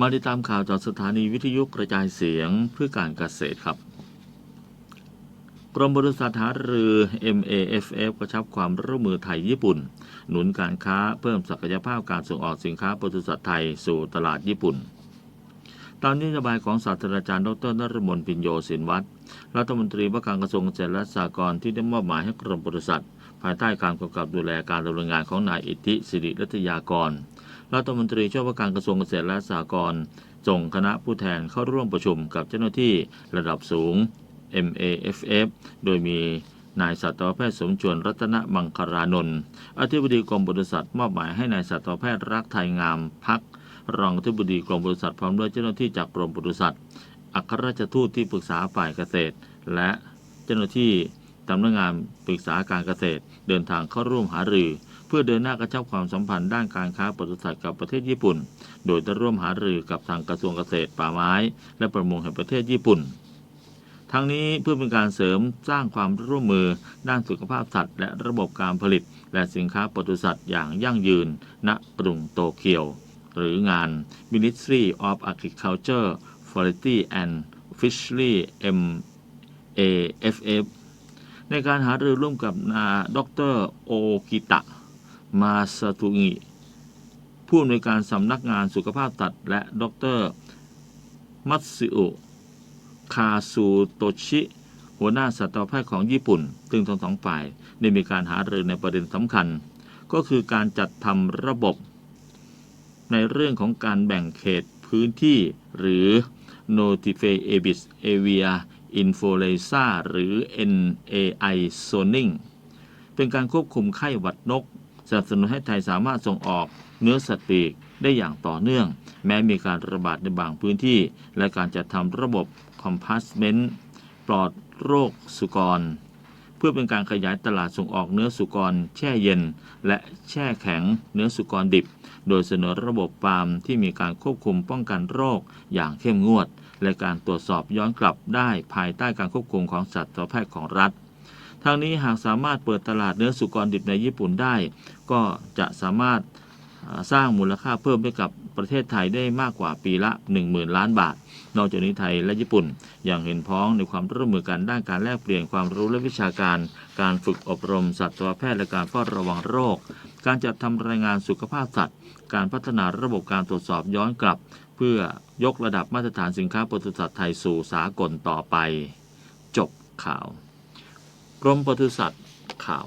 มาติดตามข่าวจากสถานีวิทยุกระจายเสียงเพื่อการเกษตรครับ กรมบริษัทหารือ MAFF กระชับความร่วมมือไทยญี่ปุ่น หนุนการค้าเพิ่มศักยภาพการส่งออกสินค้าบริษัทไทยสู่ตลาดญี่ปุ่น ตามนโยบายของศาสตราจารย์ดรนรมนปิญโยสินวัตรรัฐมนตรีว่าการกระทรวงเกษตรและสหกรณ์ที่ได้มอบหมายให้กรมบริษัทภายใต้การกำกับดูแลการดำเนินงานของนายอิทธิสิริรัตยากร รัฐมนตรีช่วยว่าการกระทรวงเกษตรและสหกรณ์ส่งคณะผู้แทนเข้าร่วมประชุมกับเจ้าหน้าที่ระดับสูง MAFF โดยมีนายสัตวแพทย์สมชวนรัตนมังคารานนท์อธิบดีกรมบริษัทมอบหมายให้นายสัตวแพทย์รักไทยงามพัก รองอธิบดีกรมบริษัทพร้อมด้วยเจ้าหน้าที่จากกรมบริษัทอัครราชทูตที่ปรึกษาฝ่ายเกษตร และเจ้าหน้าที่สำนักงานปรึกษาการเกษตร เดินทางเข้าร่วมหารือ เพื่อเดินหน้ากระชับความสัมพันธ์ด้านการค้าปศุสัตว์กับประเทศญี่ปุ่น โดยจะร่วมหารือกับทางกระทรวงเกษตรป่าไม้ และประมงแห่งประเทศญี่ปุ่น ทั้งนี้เพื่อเป็นการเสริมสร้างความร่วมมือด้านสุขภาพสัตว์ และระบบการผลิต และสินค้าปศุสัตว์อย่างยั่งยืน ณกรุงโตเกียว หรืองาน Ministry of Agriculture Forestry and Fishery MAFF ในการหารือร่วมกับนาดรโอกิตะ มาซาตุงิ ผู้อำนวยการสำนักงานสุขภาพสัตว์ และดรมัตสึโอคาซูโตชิ หัวหน้าสัตวแพทย์ของญี่ปุ่น ซึ่งทั้งสองฝ่ายได้มีการหารือในประเด็นสำคัญ ก็คือการจัดทำระบบ ในเรื่องของการแบ่งเขตพื้นที่หรือ Notify Avis Avia Influenza หรือ NAI Zoning เป็นการควบคุมไข้หวัดนกสนับสนุนให้ไทยสามารถส่งออกเนื้อสัตว์ปีกได้อย่างต่อเนื่อง แม้มีการระบาดในบางพื้นที่ และการจัดทำระบบ Compasment ปลอดโรคสุกร พื่อเป็นการขยายตลาดส่งออกเนื้อสุกร แช่เย็น และแช่แข็งเนื้อสุกรดิบ โดยเสนอระบบปาล์มที่มีการควบคุมป้องกันโรคอย่างเข้มงวด และการตรวจสอบย้อนกลับได้ภายใต้การควบคุมของสัตวแพทย์ของรัฐทางนี้หากสามารถเปิดตลาดเนื้อสุกรดิบในญี่ปุ่นได้ ก็จะสามารถสร้างมูลค่าเพิ่มให้กับ ประเทศไทยได้มากกว่าปีละ 10,000 ล้านบาท นอกจากนี้ไทยและญี่ปุ่นยังเห็นพ้องในความร่วมมือกันด้านการแลกเปลี่ยนความรู้และวิชาการ การฝึกอบรมสัตวแพทย์และการเฝ้าระวังโรค การจัดทำรายงานสุขภาพสัตว์ การพัฒนาระบบการตรวจสอบย้อนกลับ เพื่อยกระดับมาตรฐานสินค้าปศุสัตว์ไทยสู่สากลต่อไป จบข่าว กรมปศุสัตว์ข่าว